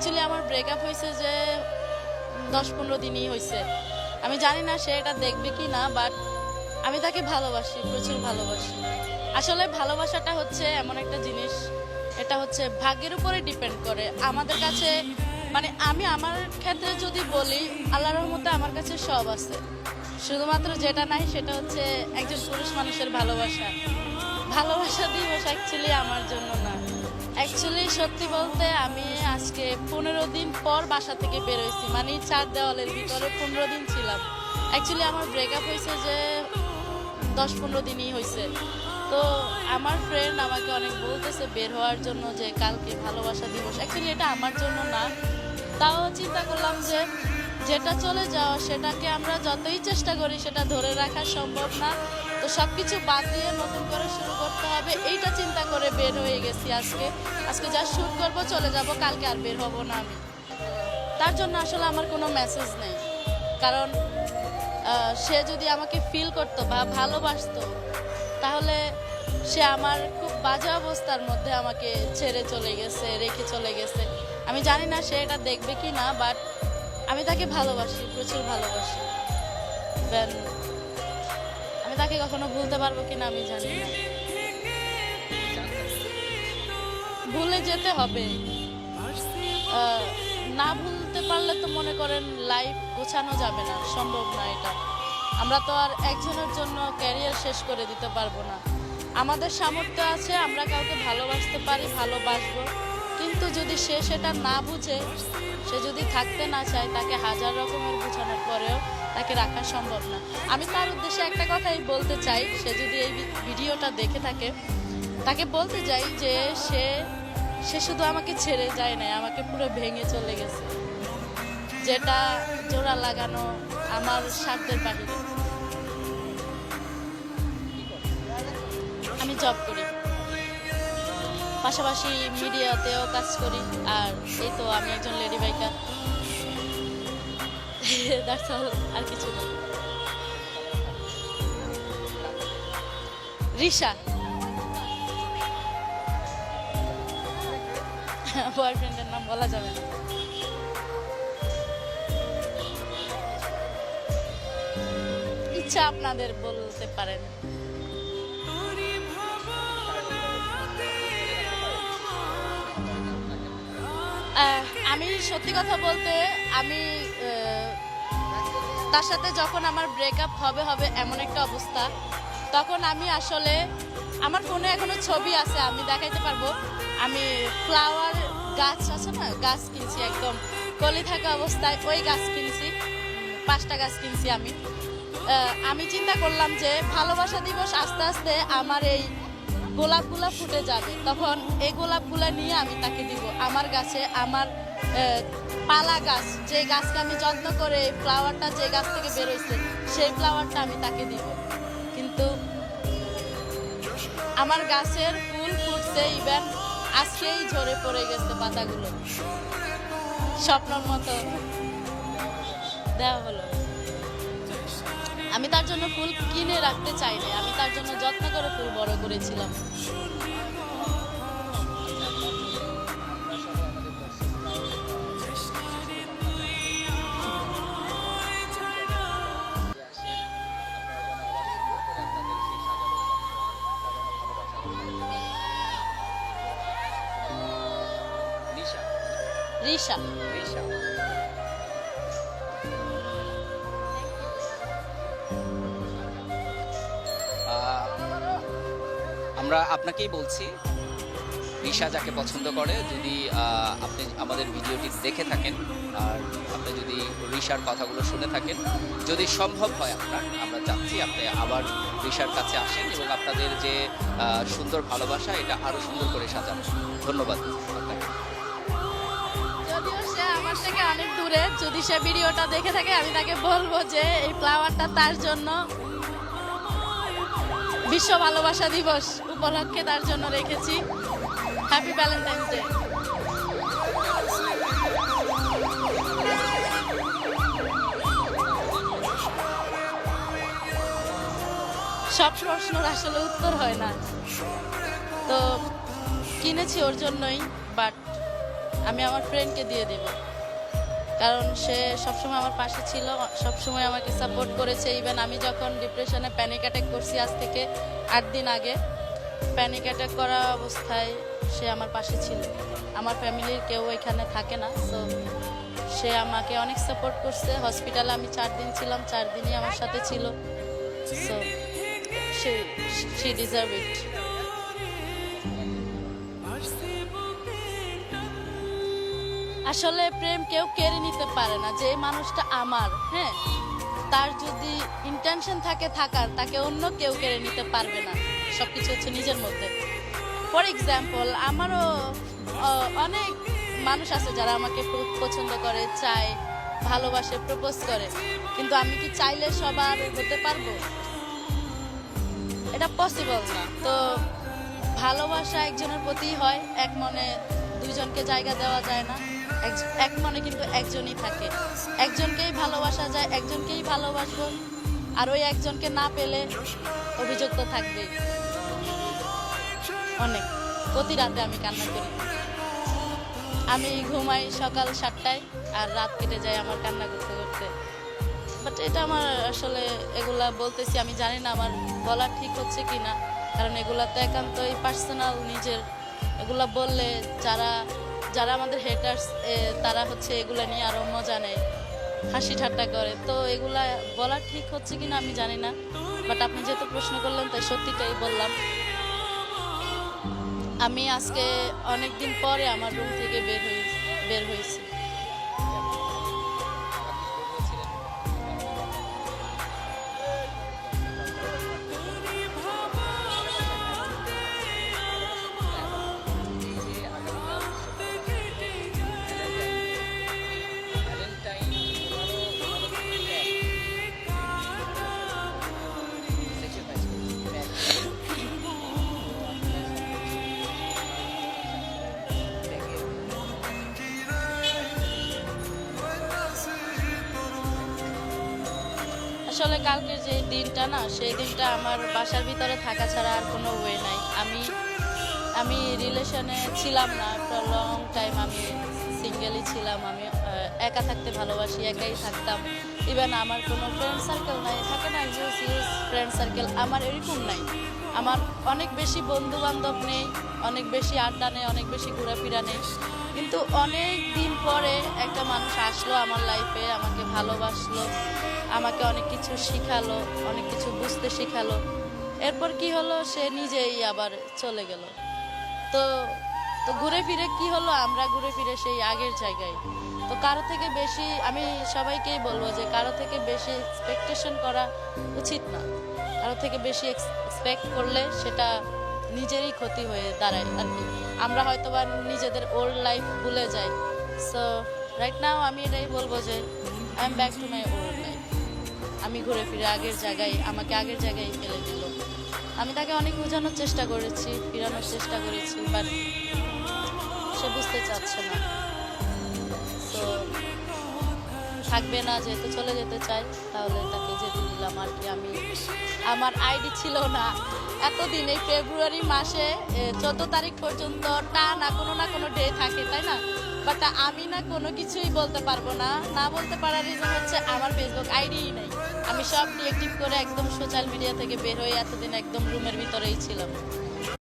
Actually আমার breakup হয়েছে যে দশ পনেরো দিনই হয়েছে। আমি জানি না সে এটা দেখবে কি না বাট আমি তাকে ভালোবাসি, প্রচুর ভালোবাসি। আসলে ভালোবাসাটা হচ্ছে এমন একটা জিনিস, এটা হচ্ছে ভাগ্যের উপরে ডিপেন্ড করে। আমাদের কাছে মানে আমি আমার ক্ষেত্রে যদি বলি আল্লাহ রহমতে আমার কাছে সব আছে। শুধুমাত্র যেটা নাই, সেটা হচ্ছে একজন পুরুষ মানুষের ভালোবাসা। ভালোবাসা দিবস অ্যাকচুয়ালি আমার জন্য না। অ্যাকচুয়ালি সত্যি বলতে আমি আজকে পনেরো দিন পর বাসা থেকে বেরোইছি মানে চার দেওয়ালের ভিতরে পনেরো দিন ছিলাম। অ্যাকচুয়ালি আমার ব্রেকআপ হয়েছে যে দশ পনেরো দিনই হয়েছে। তো আমার ফ্রেন্ড আমাকে অনেক বলতেছে বের হওয়ার জন্য যে কালকে ভালোবাসা দিবস। অ্যাকচুয়ালি এটা আমার জন্য না। তাও চিন্তা করলাম যে যেটা চলে যাওয়া, সেটাকে আমরা যতই চেষ্টা করি সেটা ধরে রাখা সম্ভব না। তো সব কিছু বাদ দিয়ে নতুন করে শুরু করতে হবে। এইটা চিন্তা করে বের হয়ে গেছি আজকে। আজকে যা শ্যুট করব, চলে যাব, কালকে আর বের হব না আমি। তার জন্য আসলে আমার কোনো মেসেজ নেই। কারণ সে যদি আমাকে ফিল করতো বা ভালোবাসতো, তাহলে সে আমার খুব বাজে অবস্থার মধ্যে আমাকে ছেড়ে চলে গেছে, রেখে চলে গেছে। আমি জানি না সে এটা দেখবে কি না বাট আমি তাকে ভালোবাসি, প্রচুর ভালোবাসি। Then, আমি তাকে কখনো ভুলতে পারব কিনা আমি জানি না। ভুলে যেতে হবে। না ভুলতে পারলে তো মনে করেন লাইফ গোছানো যাবে না, সম্ভব না এটা। আমরা তো আর একজনের জন্য ক্যারিয়ার শেষ করে দিতে পারব না। আমাদের সামর্থ্য আছে, আমরা কাউকে ভালোবাসতে পারি, ভালোবাসবো। কিন্তু যদি সে সেটা না বুঝে, সে যদি থাকতে না চায়, তাকে হাজার রকমের বোঝানোর পরেও তাকে রাখা সম্ভব না। আমি তার উদ্দেশ্যে একটা কথাই বলতে চাই, সে যদি এই ভিডিওটা দেখে থাকে, তাকে বলতে চাই যে সে সে শুধু আমাকে ছেড়ে যায় না আমাকে পুরো ভেঙে চলে গেছে। যেটা জোড়া লাগানো আমার সাধ্যের বাহিরে। আমি জব করি। পাশাপাশি মিডিয়াতেও কাজ করি। আর এই তো আমি একজন লেডি বাইকার। আর কিছু না। রিশা। বয়ফ্রেন্ডের নাম বলা যাবে না। ইচ্ছা আপনাদের বলতে পারেন। আমি সত্যি কথা বলতে আমি তার সাথে যখন আমার ব্রেকআপ হবে হবে এমন একটা অবস্থা, তখন আমি আসলে, আমার ফোনে এখনও ছবি আছে, আমি দেখাইতে পারব। আমি ফ্লাওয়ার গাছ আছে না, গাছ কিনছি একদম। কলি থাকা অবস্থায় ওই গাছ কিনছি, পাঁচটা গাছ কিনছি আমি। আমি চিন্তা করলাম যে ভালোবাসা দিবস আস্তে আস্তে আমার এই গোলাপগুলা ফুটে যাবে। তখন এই গোলাপগুলা নিয়ে আমি তাকে দিব। আমার গাছে, আমার পালা গাছ, যে গাছকে আমি যত্ন করে এই ফ্লাওয়ারটা যে গাছ থেকে বেরোইছে সেই ফ্লাওয়ারটা আমি তাকে দিব। কিন্তু আমার গাছের ফুল ফুটছে ইভেন আজকেই ঝরে পড়ে গেছে পাতাগুলো। স্বপ্নর মতো দেওয়া হলো। আমি তার জন্য ফুল কিনে রাখতে চাইনি আমি তার জন্য যত্ন করে ফুল বড় করেছিলাম। রিশা। আমরা আপনাকেই বলছি রিশা যাকে পছন্দ করে, যদি আপনি আমাদের ভিডিওটি দেখে থাকেন, আর আপনি যদি রিশার কথাগুলো শুনে থাকেন, যদি সম্ভব হয় আপনার, আমরা চাচ্ছি আপনি আবার রিশার কাছে আসেন এবং আপনাদের যে সুন্দর ভালোবাসা, এটা আরও সুন্দর করে সাজানো। ধন্যবাদ আমার থেকে অনেক দূরে, যদি সে ভিডিওটা দেখে থাকে, আমি তাকে বলব যে এই ফ্লাওয়ারটা তার জন্য বিশ্ব ভালোবাসা দিবস। উপলক্ষে তার জন্য রেখেছি। হ্যাপি ভ্যালেন্টাইন্স ডে সব প্রশ্নের আসলে উত্তর হয় না। তো কিনেছি ওর জন্যই বাট আমি আমার ফ্রেন্ডকে দিয়ে দিব। কারণ সে সবসময় আমার পাশে ছিল, সবসময় আমাকে সাপোর্ট করেছে। ইভেন আমি যখন ডিপ্রেশনে প্যানিক অ্যাটাক করছি আজ থেকে আট দিন আগে প্যানিক অ্যাটাক করা অবস্থায় সে আমার পাশে ছিল। আমার ফ্যামিলির কেউ এখানে থাকে না তো সে আমাকে অনেক সাপোর্ট করছে। হসপিটালে আমি চার দিন ছিলাম, চার দিনই আমার সাথে ছিল। সো সে শি ডিজার্ভ ইট আসলে প্রেম কেউ কেড়ে নিতে পারে না, যে মানুষটা আমার হ্যাঁ? তার যদি ইন্টেনশন থাকে থাকার, তাকে অন্য কেউ কেড়ে নিতে পারবে না। সবকিছু হচ্ছে নিজের মধ্যে। ফর এক্সাম্পল আমারও অনেক মানুষ আছে যারা আমাকে পছন্দ করে, চায়, ভালোবাসে প্রপোজ করে। কিন্তু আমি কি চাইলে সবার হতে পারব? এটা পসিবল না। তো ভালোবাসা একজনের প্রতি হয়, এক মনে দুইজনকে জায়গা দেওয়া যায় না। এক মনে কিন্তু একজনই থাকে। একজনকেই ভালোবাসা যায়, একজনকেই ভালোবাসবো। আর ওই একজনকে না পেলে অভিযোগ তো থাকবেই। অনেক। প্রতি রাতে আমি কান্না করি। আমি ঘুমাই সকাল সাতটায় আর রাত কেটে যায় আমার কান্না করতে করতে। বাট এটা আমার আসলে এগুলা বলতেছি, আমি জানি না আমার বলা ঠিক হচ্ছে কি না কারণ এগুলা তো একান্তই পার্সোনাল নিজের। এগুলা বললে যারা যারা আমাদের হেটার্স তারা হচ্ছে এগুলা নিয়ে আরও মজা নেয়, হাসি ঠাট্টা করে। তো এগুলা বলা ঠিক হচ্ছে কি না আমি জানি না। বাট আপনি যেহেতু প্রশ্ন করলেন, তাই সত্যিটাই বললাম। আমি আজকে অনেক দিন পরে আমার রুম থেকে বের হয়ে বের হয়েছি। আসলে কালকের যে দিনটা না, সেই দিনটা আমার বাসার ভিতরে থাকা ছাড়া আর কোনো ওয়ে নাই। আমি আমি রিলেশনে ছিলাম না ফর লং টাইম আমি সিঙ্গেলই ছিলাম, আমি একা থাকতে ভালোবাসি, একাই থাকতাম। ইভেন আমার কোনো ফ্রেন্ড সার্কেল নাই, থাকে না ইউজ ইউজ ফ্রেন্ড সার্কেল আমার এরকম নাই। আমার অনেক বেশি বন্ধু বান্ধব নেই, অনেক বেশি আড্ডা নেই, অনেক বেশি ঘোরাফেরা নেই। কিন্তু অনেক দিন পরে একটা মানুষ আসলো আমার লাইফে আমাকে ভালোবাসলো, আমাকে অনেক কিছু শিখালো, অনেক কিছু বুঝতে শিখালো। এরপর কি হলো? সে নিজেই আবার চলে গেল। তো তো ঘুরে ফিরে কি হলো? আমরা ঘুরে ফিরে সেই আগের জায়গায়। তো কারও থেকে বেশি, আমি সবাইকেই বলব যে কারও থেকে বেশি এক্সপেকটেশন করা উচিত না। কারও থেকে বেশি এক্সপেক্ট করলে সেটা নিজেরই ক্ষতি হয়ে দাঁড়ায় আর কি। আমরা হয়তো বা নিজেদের ওল্ড লাইফ ভুলে যাই। সো রাইট নাও আমি এটাই বলব যে I am back to my old life আমি ঘুরে ফিরে আগের জায়গায়, আমাকে আগের জায়গায় ফেলে দিল। আমি তাকে অনেক বোঝানোর চেষ্টা করেছি, ফিরানোর চেষ্টা করেছি বাট সে বুঝতে চাচ্ছে না। তো থাকবে না, যেহেতু চলে যেতে চাই তাহলে তাকে দিলাম আর কি আমি, আমার আইডি ছিল না। এতদিন এই ফেব্রুয়ারি মাসে চোদ্দ তারিখ পর্যন্ত টা না, কোনো না কোনো ডে থাকে, তাই না? বাট আমি না কোনো কিছুই বলতে পারব না। না বলতে পারার রিজন হচ্ছে আমার ফেসবুক আইডিই নেই। আমি সব ডিএক্টিভ করে একদম সোশ্যাল মিডিয়া থেকে বের হয়ে এতদিন একদম রুমের ভিতরেই ছিলাম।